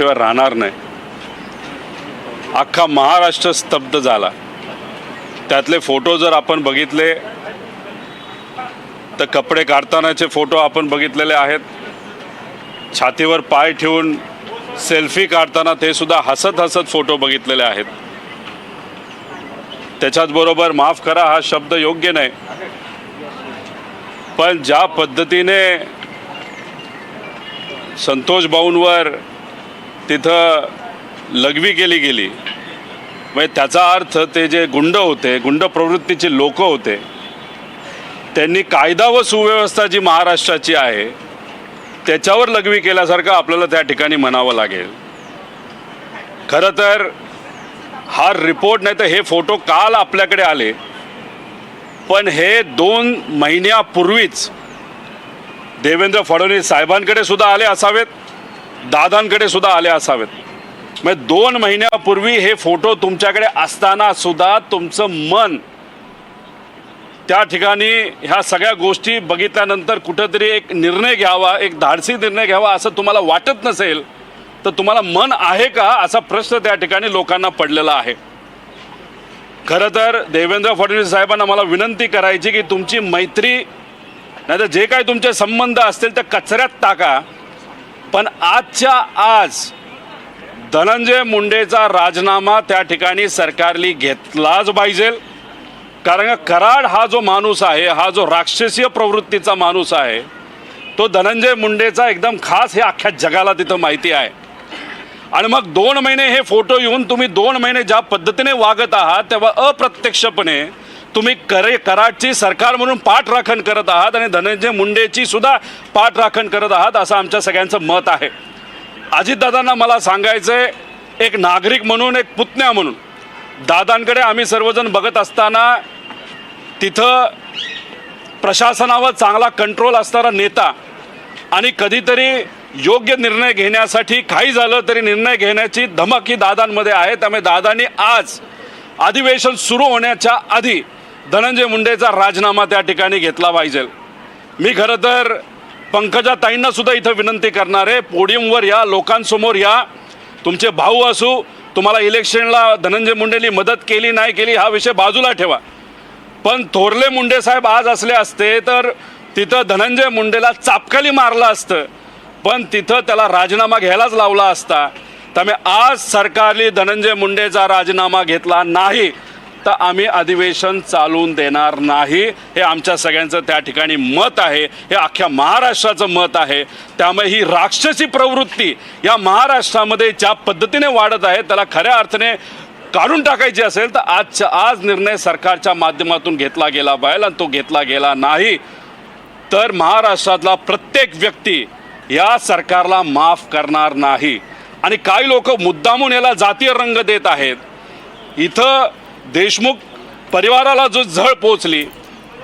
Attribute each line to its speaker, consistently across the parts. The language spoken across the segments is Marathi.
Speaker 1: शिवाय राहणार नाही. अख्खा महाराष्ट्र स्तब्ध झाला. त्यातले फोटो जर आपण बघितले तर कपडे काढतानाचे फोटो आपण बघितलेले आहेत. छातीवर पाय ठेवून सेल्फी काढताना ते सुद्धा हसत हसत फोटो बघितलेले आहेत. त्याच्याच बरोबर माफ करा हा शब्द योग्य नाही. पण ज्या पद्धतीने संतोष भाऊंवर तिथं लघवी केली गेली. म्हणजे त्याचा अर्थ ते जे गुंड होते गुंड प्रवृत्तीचे लोक होते त्यांनी कायदा व सुव्यवस्था जी महाराष्ट्राची आहे त्याच्यावर लघवी केल्यासारखं आपल्याला त्या ठिकाणी म्हणावं लागेल. खरं तर हा रिपोर्ट नाही तर हे फोटो काल आपल्याकडे आले. पण हे दोन महिन्यापूर्वीच देवेंद्र फडणवीस साहेबांकडे सुद्धा आले असावेत. दादांकडे सुद्धा आले असावेत. म्हणजे दोन महिन्यापूर्वी हे फोटो तुमच्याकडे असताना सुद्धा तुमचं मन त्या ठिकाणी ह्या सगळ्या गोष्टी बघितल्यानंतर कुठंतरी एक निर्णय घ्यावा एक धाडसी निर्णय घ्यावा असं तुम्हाला वाटत नसेल तर तुम्हाला मन आहे का असा प्रश्न त्या ठिकाणी लोकांना पडलेला आहे. खरं तर देवेंद्र फडणवीस साहेबांना मला विनंती करायची की तुमची मैत्री नाही तर जे काही तुमचे संबंध असतील ते कचऱ्यात टाका. पण आजच्या आज धनंजय मुंडेचा राजीनामा त्या ठिकाणी सरकारली घेतलाच पाहिजे. कारण कराड हा जो माणूस आहे हा जो राक्षसीय प्रवृत्तीचा माणूस आहे तो धनंजय मुंडेचा एकदम खास हे अख्ख्या जगाला तिथं माहिती आहे. आणि मग दोन महिने हे फोटो येऊन तुम्ही दोन महिने ज्या पद्धतीने वागत आहात तेव्हा अप्रत्यक्षपणे तुम्ही करे कराडची सरकार म्हणून पाठराखण करत आहात आणि धनंजय मुंडेची सुद्धा पाठराखण करत आहात असं आमच्या सगळ्यांचं मत आहे. अजितदादांना मला सांगायचं आहे एक नागरिक म्हणून एक पुतण्या म्हणून. दादांकडे आम्ही सर्वजण बघत असताना तिथं प्रशासनावर चांगला कंट्रोल असणारा नेता आणि कधीतरी योग्य निर्णय घेण्यासाठी काही झालं तरी निर्णय घेण्याची धमक ही दादांमध्ये आहे. त्यामुळे दादांनी आज अधिवेशन सुरू होण्याच्या आधी धनंजय मुंडेचा राजीनामा त्या ठिकाणी घेतला पाहिजे. मी खरं तर पंकजा ताईंना सुद्धा इथं विनंती करणार आहे पोडियमवर या लोकांसमोर या. तुमचे भाऊ असू तुम्हाला इलेक्शनला धनंजय मुंडेनी मदत केली नाही केली हा विषय बाजूला ठेवा. पण थोरले मुंडे साहेब आज असले असते तर तिथं धनंजय मुंडेला चापकली मारलं असतं. पण तिथं त्याला राजीनामा घ्यायलाच लावला असता. त्यामुळे आज सरकारने धनंजय मुंडेचा राजीनामा घेतला नाही. तर आम्ही अधिवेशन चालवून देणार नाही. हे आमच्या सगळ्यांचं त्या ठिकाणी मत आहे. हे अख्ख्या महाराष्ट्राचं मत आहे. त्यामुळे ही राक्षसी प्रवृत्ती या महाराष्ट्रामध्ये ज्या पद्धतीने वाढत आहे त्याला खऱ्या अर्थाने काढून टाकायची असेल तर आजच्या आज निर्णय सरकारच्या माध्यमातून घेतला गेला पाहिजे आणि तो घेतला गेला नाही. तर महाराष्ट्रातला प्रत्येक व्यक्ती या सरकारला माफ करणार नाही. आणि काही लोक मुद्दामून याला जातीय रंग देत आहेत. इथं देशमुख परिवाराला जो झळ पोचली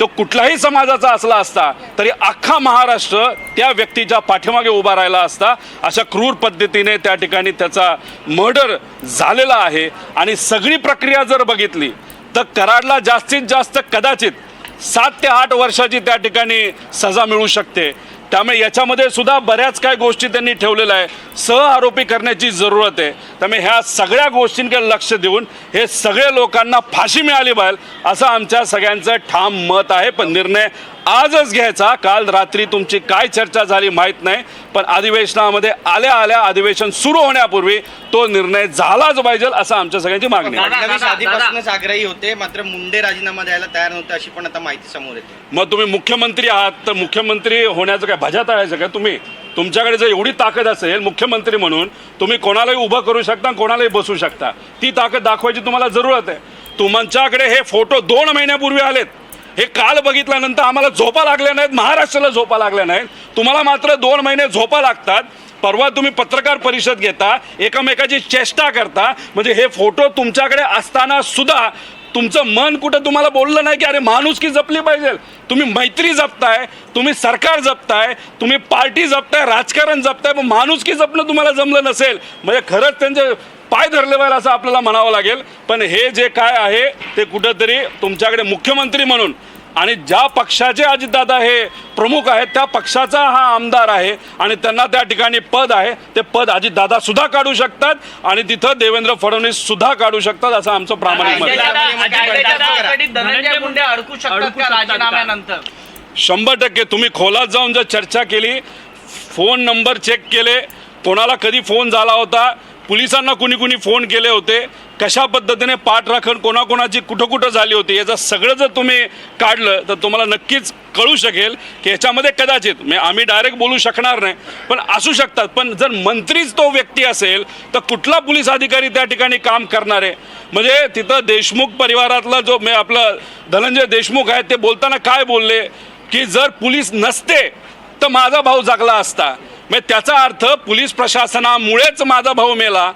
Speaker 1: तो कुठलाही समाजाचा असला असता तरी अख्खा महाराष्ट्र त्या व्यक्तीच्या पाठीमागे उभा राहिला असता अशा क्रूर पद्धतीने त्या ठिकाणी त्याचा मर्डर झालेला आहे. आणि सगळी प्रक्रिया जर बघितली तर कराडला जास्तीत जास्त कदाचित सात ते आठ वर्षाची त्या ठिकाणी सजा मिळू शकते. त्यामुळे याच्यामध्ये सुद्धा बऱ्याच काय गोष्टी त्यांनी ठेवलेल्या आहे. सह आरोपी करण्याची जरूरत आहे. त्यामुळे ह्या सगळ्या गोष्टींकडे लक्ष देऊन हे सगळे लोकांना फाशी मिळाली पाहिजे असं आमच्या सगळ्यांचं ठाम मत आहे. पण निर्णय आजच घ्यायचा. काल रात्री तुमची काय चर्चा झाली माहीत नाही पण अधिवेशनामध्ये आल्या आल्या अधिवेशन सुरू होण्यापूर्वी तो निर्णय झालाच पाहिजे असं आमच्या सगळ्यांची मागणी
Speaker 2: आधीपासूनच आग्रही होते मात्र मुंडे राजीनामा द्यायला तयार नव्हते अशी पण आता माहिती समोर येते.
Speaker 1: मग तुम्ही मुख्यमंत्री आहात तर मुख्यमंत्री होण्याचं काय भजा तळायचं काय तुम्ही? तुमच्याकडे जर एवढी ताकद असेल मुख्यमंत्री म्हणून तुम्ही कोणालाही उभं करू शकता कोणालाही बसू शकता. ती ताकद दाखवायची तुम्हाला जरूरत आहे. तुमच्याकडे हे फोटो दोन महिन्यापूर्वी आलेत. हे काल बघितल्यानंतर आम्हाला झोपा लागल्या नाहीत महाराष्ट्राला झोपा लागल्या नाहीत. तुम्हाला मात्र दोन महिने झोपा लागतात. परवा तुम्ही पत्रकार परिषद घेता एकमेकाची चेष्टा करता. म्हणजे हे फोटो तुमच्याकडे असताना सुद्धा तुमचं मन कुठं तुम्हाला बोललं नाही की अरे माणुसकी जपली पाहिजे. तुम्ही मैत्री जपताय तुम्ही सरकार जपताय तुम्ही पार्टी जपताय राजकारण जपताय पण माणुसकी जपणं तुम्हाला जमलं नसेल. म्हणजे खरंच त्यांचे पाय धरले पाहिजे असं आपल्याला म्हणावं लागेल. पण हे जे काय आहे ते कुठंतरी तुमच्याकडे मुख्यमंत्री म्हणून आणि ज्या पक्षाचे अजितदादा हे प्रमुख आहेत त्या पक्षाचा हा आमदार आहे आणि त्यांना त्या ठिकाणी पद आहे ते पद अजितदादा सुद्धा काढू शकतात आणि तिथं देवेंद्र फडणवीस सुद्धा काढू शकतात असं आमचं प्रामाणिक मत शंभर टक्के. तुम्ही खोलात जाऊन जर चर्चा केली फोन नंबर चेक केले कोणाला कधी फोन झाला होता पोलिसांना कुणी कुणी फोन केले होते. कशा पद्धतीने पाठराखण कोणाकोणाची कुठं कुठं झाली होती याचं सगळं जर तुम्ही काढलं तर तुम्हाला नक्कीच कळू शकेल की ह्याच्यामध्ये कदाचित म्हणजे आम्ही डायरेक्ट बोलू शकणार नाही पण असू शकतात. पण जर मंत्रीच तो व्यक्ती असेल तर कुठला पोलीस अधिकारी त्या ठिकाणी काम करणार आहे? म्हणजे तिथं देशमुख परिवारातला जो म्हणजे आपलं धनंजय देशमुख आहे ते बोलताना काय बोलले? की जर पोलीस नसते तर माझा भाऊ जगला असता. म्हणजे त्याचा अर्थ पोलीस प्रशासनामुळेच माझा भाऊ मेला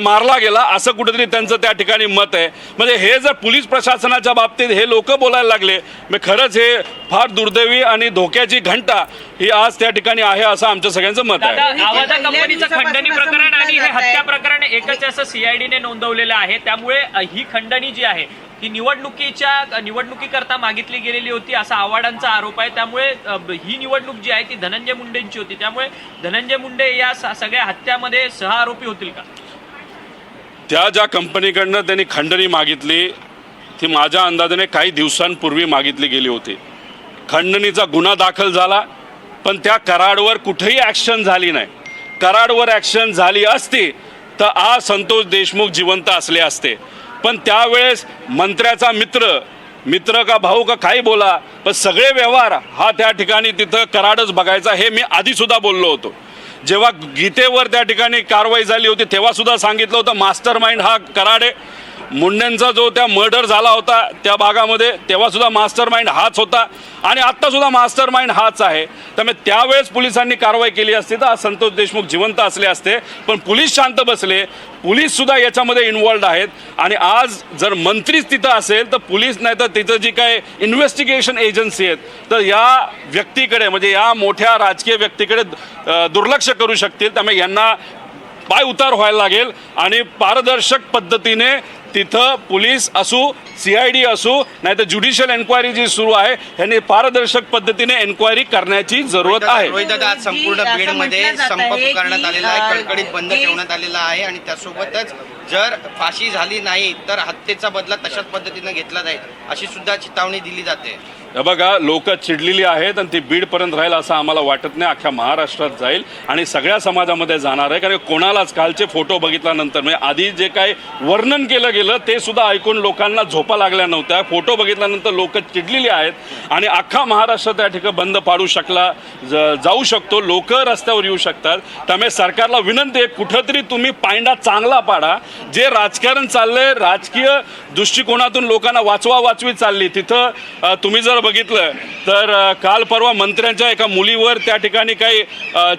Speaker 1: मारला गेला असं कुठेतरी त्यांचं त्या ठिकाणी मत आहे. म्हणजे हे जर पोलीस प्रशासनाच्या बाबतीत हे लोक बोलायला लागले म्हणजे खरंच हे फार दुर्दैवी आणि धोक्याची घंटा ही आज त्या ठिकाणी आहे असं आमच्या सगळ्यांचं मत आहे.
Speaker 3: खंडणी प्रकरण आणि हे हत्या. प्रकरण एकच असं सीआयडीने नोंदवलेलं आहे. त्यामुळे ही खंडणी जी आहे ही निवडणुकीच्या निवडणुकीकरता मागितली गेलेली होती असा आव्हाडांचा आरोप आहे. त्यामुळे ही निवडणूक जी आहे ती धनंजय मुंडेंची होती. त्यामुळे धनंजय मुंडे या स- सगळ्या हत्यामध्ये सहआरोपी होतील का?
Speaker 1: त्या ज्या कंपनीकडनं त्यांनी खंडणी मागितली ती माझ्या अंदाजाने काही दिवसांपूर्वी मागितली गेली होती. खंडणीचा गुन्हा दाखल झाला पण त्या कराडवर कुठेही ॲक्शन झाली नाही. कराडवर ॲक्शन झाली असती तर आज संतोष देशमुख जिवंत असले असते. पण त्यावेळेस मंत्र्याचा मित्र मित्र का भाऊ का काही बोला पण सगळे व्यवहार हा त्या ठिकाणी तिथं कराडच बघायचा हे मी आधीसुद्धा बोललो होतो. जेव्हा गीतेवर त्या ठिकाणी कारवाई झाली होती तेव्हासुद्धा सांगितलं होतं मास्टर माइंड हा कराडे मुंडेंचा जो त्या मर्डर झाला होता त्या भागामध्ये तेव्हासुद्धा मास्टर माइंड हाच होता आणि आत्तासुद्धा मास्टर माइंड हाच आहे. त्यामुळे त्यावेळेस पोलिसांनी कारवाई केली असती तर आज संतोष देशमुख जिवंत असले असते पण पोलीस शांत बसले पुलिससुद्धा याच्यामध्ये इन्वॉल्ड आहेत आणि आज जर मंत्रीच तिथं असेल तर पोलीस नाही तर तिथं जी काय इन्व्हेस्टिगेशन एजन्सी आहेत तर या व्यक्तीकडे म्हणजे या मोठ्या राजकीय व्यक्तीकडे दुर्लक्ष करू शकतील. त्यामुळे यांना पाय उतार व्हायला लागेल आणि पारदर्शक पद्धतीने तिथं पोलीस असू सी आय डी असू नाही तर ज्युडिशियल एन्क्वायरी जी सुरू आहे यांनी पारदर्शक पद्धतीने एन्क्वायरी करण्याची जरूरत आहे.
Speaker 2: आज संपूर्ण बीडमध्ये संप करण्यात
Speaker 4: की,
Speaker 2: आलेला आहे कडकडीत बंद ठेवण्यात आलेला आहे आणि त्यासोबतच जर फाशी झाली नाही तर हत्येचा बदला तशाच पद्धतीनं घेतला जाईल अशी सुद्धा चितावणी दिली जाते.
Speaker 1: हे बघा लोक चिडलेली आहेत आणि ती बीडपर्यंत राहील असं आम्हाला वाटत नाही अख्ख्या महाराष्ट्रात जाईल आणि सगळ्या समाजामध्ये जाणार आहे कारण कोणालाच कालचे फोटो बघितल्यानंतर म्हणजे आधी जे काय वर्णन केलं गेलं ते सुद्धा ऐकून लोकांना झोपा लागल्या नव्हत्या. फोटो बघितल्यानंतर लोक चिडलेली आहेत आणि अख्खा महाराष्ट्र त्या ठिकाणी बंद पाडू शकला जाऊ शकतो. लोक रस्त्यावर येऊ शकतात. त्यामुळे सरकारला विनंती आहे कुठंतरी तुम्ही पायंडा चांगला पाडा. जे राजकारण चाललंय राजकीय दृष्टिकोनातून लोकांना वाचवा वाचवी चालली. तिथं तुम्ही जर बघितलं तर काल परवा मंत्र्यांच्या एका मुलीवर त्या ठिकाणी काही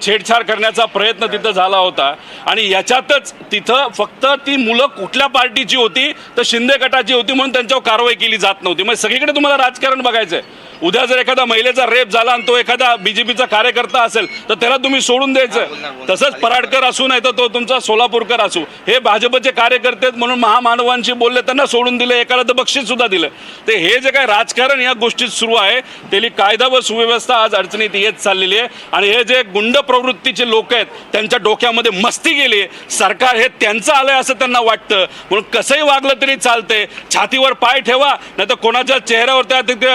Speaker 1: छेडछाड करण्याचा प्रयत्न तिथं झाला होता. आणि याच्यातच तिथं फक्त ती मुलं कुठल्या पार्टीची होती तर शिंदे गटाची होती म्हणून त्यांच्यावर कारवाई केली जात नव्हती. म्हणजे सगळीकडे तुम्हाला राजकारण बघायचं आहे उद्या जर एखादा महिलेचा रेप झाला आणि तो एखादा बीजेपीचा कार्यकर्ता असेल तर त्याला तुम्ही सोडून द्यायचं. तसंच पराडकर असू नाही तर तो तुमचा सोलापूरकर असू. हे भाजपचे कार्यकर्ते म्हणून महामानवांशी बोलले त्यांना सोडून दिले एकाला तर बक्षीस सुद्धा दिलं. ते हे जे काय राजकारण या गोष्टीत सुरू आहे त्याली कायदा व सुव्यवस्था आज अडचणीत येत चाललेली आहे. आणि हे जे गुंड प्रवृत्तीचे लोक आहेत त्यांच्या डोक्यामध्ये मस्ती गेली आहे. सरकार हे त्यांचं आलंय असं त्यांना वाटतं. म्हणून कसंही वागलं तरी चालतंय. छातीवर पाय ठेवा नाही तर कोणाच्या चेहऱ्यावर त्या तिथे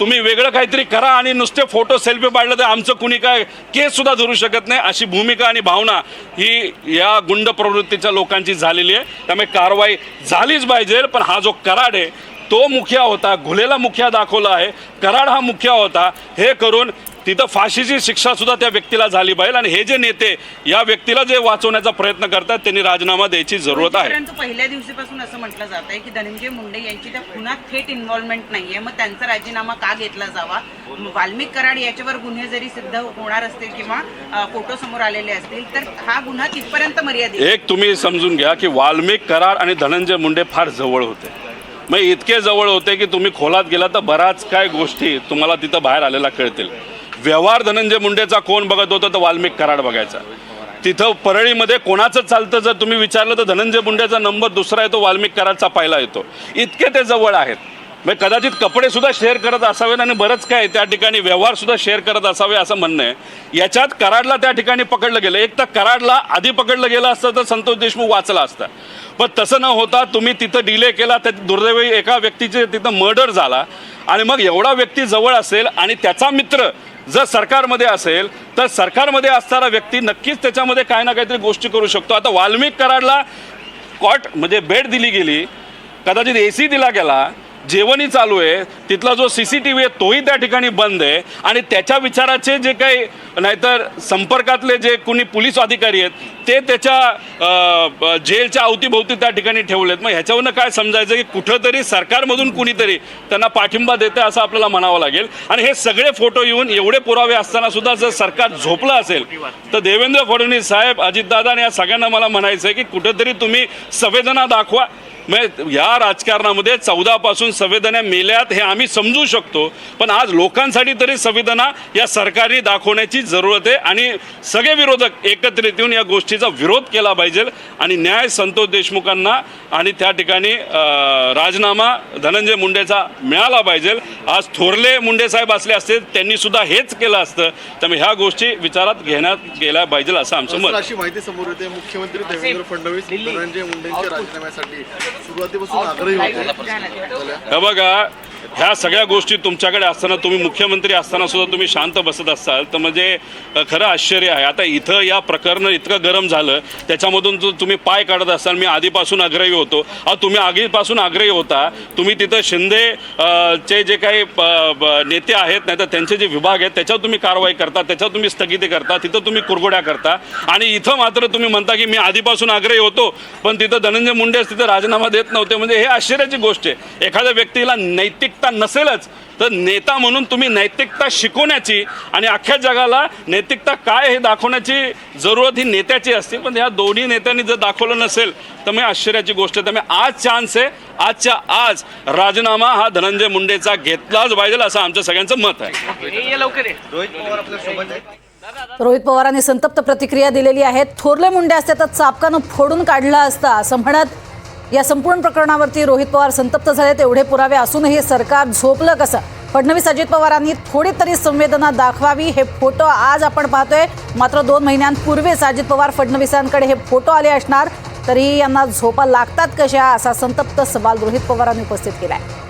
Speaker 1: तुम्ही वेगळं काहीतरी करा आणि नुसते फोटो सेल्फी पाडलं तर आमचं कुणी काय केससुद्धा धरू शकत नाही. अशी भूमिका आणि भावना ही या गुंड प्रवृत्तीच्या लोकांची झालेली आहे. त्यामुळे कारवाई झालीच पाहिजे पण हा जो कराड आहे तो मुखिया होता घुलेला मुखिया दाखवला आहे. कराड हा मुखिया होता. हे करून तिथं फाशीची शिक्षा सुद्धा त्या व्यक्तीला झाली पाहिजे. आणि हे जे नेते या व्यक्तीला जे वाचवण्याचा प्रयत्न करतात त्यांनी राजनामा द्यायची जरूरत आहे.
Speaker 4: परंतु पहिल्या दिवशीपासून असं म्हटलं जात आहे की धनंजय मुंडे यांची त्या खुनात थेट इन्व्हॉल्वमेंट नाहीये. मग त्यांचा राजीनामा का घेतला जावा? वाल्मिक कराड याच्यावर गुन्हे जरी सिद्ध होणार असतील किंवा फोटो समोर आलेले असतील तर हा गुन्हा तिथपर्यंत मर्यादित.
Speaker 1: एक तुम्ही समजून घ्या की वाल्मिक कराड आणि धनंजय मुंडे फार जवळ होते. मग इतके जवळ होते की तुम्ही खोलात गेला तर बऱ्याच काय गोष्टी तुम्हाला तिथं बाहेर आलेल्या कळतील. व्यवहार धनंजय मुंडेचा कोण बघत होतं तर वाल्मिक कराड बघायचा. तिथं परळीमध्ये कोणाचं चालतं जर तुम्ही विचारलं तर धनंजय मुंडेचा नंबर दुसरा येतो वाल्मिक कराडचा पहिला येतो. इतके ते जवळ आहेत. म्हणजे कदाचित कपडेसुद्धा शेअर करत असावेत आणि बरंच काय त्या ठिकाणी व्यवहारसुद्धा शेअर करत असावे असं म्हणणं आहे. याच्यात कराडला त्या ठिकाणी पकडलं गेलं. एक तर कराडला आधी पकडलं गेलं असतं तर संतोष देशमुख वाचला असता. पण तसं न होता तुम्ही तिथं डिले केला त्या दुर्दैवी एका व्यक्तीचे तिथं मर्डर झाला. आणि मग एवढा व्यक्ती जवळ असेल आणि त्याचा मित्र जर सरकारमध्ये असेल तर सरकारमध्ये असणारा व्यक्ती नक्कीच त्याच्यामध्ये काही ना काहीतरी गोष्टी करू शकतो. आता वाल्मिक कराडला कॉट म्हणजे बेड दिली गेली. कदाचित ए सी दिला गेला. जेवणही चालू आहे. तिथला जो सी सी टी व्ही आहे तोही त्या ठिकाणी बंद आहे. आणि त्याच्या विचाराचे जे काही नाहीतर संपर्कातले जे कोणी पोलीस अधिकारी आहेत ते त्याच्या जेलच्या अवतीभोवती त्या ठिकाणी ठेवलेत. मग ह्याच्यावरनं काय समजायचं की कुठंतरी सरकारमधून कुणीतरी त्यांना पाठिंबा देते असं आपल्याला म्हणावं लागेल. आणि हे सगळे फोटो येऊन एवढे पुरावे असताना सुद्धा जर सरकार झोपलं असेल तर देवेंद्र फडणवीस साहेब अजितदादा आणि या सगळ्यांना मला म्हणायचं आहे की कुठंतरी तुम्ही संवेदना दाखवा. या राजकारणामध्ये चौदापासून संवेदना मेल्यात हे आम्ही समजू शकतो. पण आज लोकांसाठी तरी संवेदना या सरकारने दाखवण्याची जरूरत आहे आणि सगळे विरोधक एकत्रित येऊन या गोष्टीचा विरोध केला पाहिजे आणि न्याय संतोष देशमुखांना आणि त्या ठिकाणी राजीनामा धनंजय मुंडेचा मिळाला पाहिजे. आज थोरले मुंडे साहेब असले असते त्यांनी सुद्धा हेच केलं असतं. त्यामुळे ह्या गोष्टी विचारात घेण्यात गेल्या पाहिजे असं आमचं मत.
Speaker 5: अशी माहिती समोर येते. मुख्यमंत्री देवेंद्र फडणवीस धनंजय मुंडेंच्या राजीनाम्यासाठी. सुरुवातीपासून आग्रही होते.
Speaker 1: हे बघा ह्या सगळ्या गोष्टी तुमच्याकडे असताना तुम्ही मुख्यमंत्री असताना सुद्धा तुम्ही शांत बसत असाल. तर म्हणजे खरं आश्चर्य आहे. आता इथं या प्रकरण इतकं गरम झालं त्याच्यामधून जो तुम्ही पाय काढत असाल मी आधीपासून आग्रही होतो. अहो तुम्ही आधीपासून आग्रही होता. तुम्ही तिथं शिंदे चे जे काही ब- नेते आहेत नाही तर त्यांचे जे विभाग आहेत त्याच्यावर तुम्ही कारवाई करता त्याच्यावर तुम्ही स्थगिती करता तिथं तुम्ही कुरघोड्या करता. आणि इथं मात्र तुम्ही म्हणता की मी आधीपासून आग्रही होतो पण तिथं धनंजय मुंडेच तिथं राजीनामा देत नव्हते. म्हणजे हे आश्चर्याची गोष्ट आहे. एखाद्या व्यक्तीला नैतिक नैतिकता नसेलच तर नेता म्हणून तुम्ही नैतिकता शिकवण्याची आणि अख्ख्या जगाला नैतिकता काय हे दाखवण्याची जरूरत ही नेत्याची असते. पण ह्या दोन्ही नेत्यांनी जर दाखवलं नसेल तर मग आश्चर्याची गोष्ट आहे. त्यामुळे आज चान्स आहे आजच्या आज राजीनामा हा धनंजय मुंडेचा घेतलाच पाहिजे असं आमचं सगळ्यांचं मत आहे.
Speaker 6: हे
Speaker 2: रोहित पवार आपल्यासोबत आहे
Speaker 7: रोहित पवारांनी संतप्त प्रतिक्रिया दिलेली आहे. थोरले मुंडे असते तर चापकानं फोडून काढला असता असं म्हणत या संपूर्ण प्रकरणावरती रोहित पवार संतप्त झाले तेवढे पुरावे असूनही सरकार झोपलं कसं? फडणवीस अजित पवारांनी थोडी तरी संवेदना दाखवावी हे फोटो आज आपण पाहतोय. मात्र दोन महिन्यांपूर्वीच अजित पवार फडणवीसांकडे हे फोटो आले असणार तरीही यांना झोपा लागतात कशा असा संतप्त सवाल रोहित पवारांनी उपस्थित केला आहे